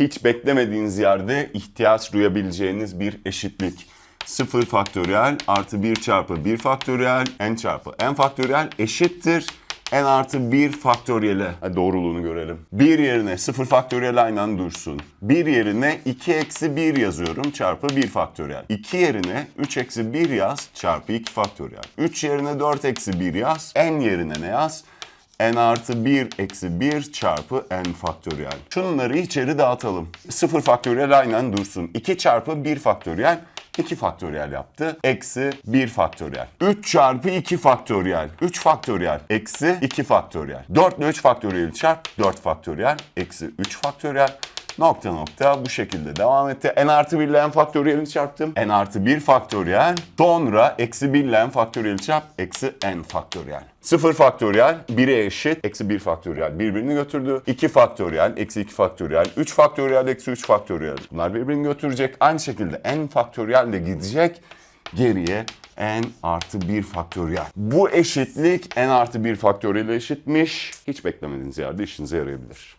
hiç beklemediğiniz yerde ihtiyaç duyabileceğiniz bir eşitlik. 0 faktöriyel artı 1 çarpı 1 faktöriyel n çarpı n faktöriyel eşittir n artı 1 faktöriyele. Doğruluğunu görelim. 1 yerine 0 faktöriyel aynen dursun. 1 yerine 2 eksi 1 yazıyorum çarpı 1 faktöriyel. 2 yerine 3 eksi 1 yaz çarpı 2 faktöriyel. 3 yerine 4 eksi 1 yaz. n yerine ne yaz? N artı 1 eksi 1 çarpı n faktöriyel. Şunları içeri dağıtalım. 0 faktöriyel aynen dursun. 2 çarpı 1 faktöriyel 2 faktöriyel yaptı. Eksi 1 faktöriyel. 3 çarpı 2 faktöriyel. 3 faktöriyel. Eksi 2 faktöriyel. 4 ile 3 faktöriyel çarp. 4 faktöriyel. Eksi 3 faktöriyel. Nokta nokta bu şekilde devam etti. n artı 1 ile n faktöriyelini çarptım. n artı 1 faktöriyel. Sonra eksi 1 ile n faktöriyeli çarp. Eksi n faktöriyel. 0 faktöriyel 1'e eşit. Eksi 1 faktöriyel birbirini götürdü. 2 faktöriyel eksi 2 faktöriyel. 3 faktöriyel eksi 3 faktöriyel. Bunlar birbirini götürecek. Aynı şekilde n faktöriyel de gidecek. Geriye n artı 1 faktöriyel. Bu eşitlik n artı 1 faktöriyel eşitmiş. Hiç beklemediğiniz yerde işinize yarayabilir.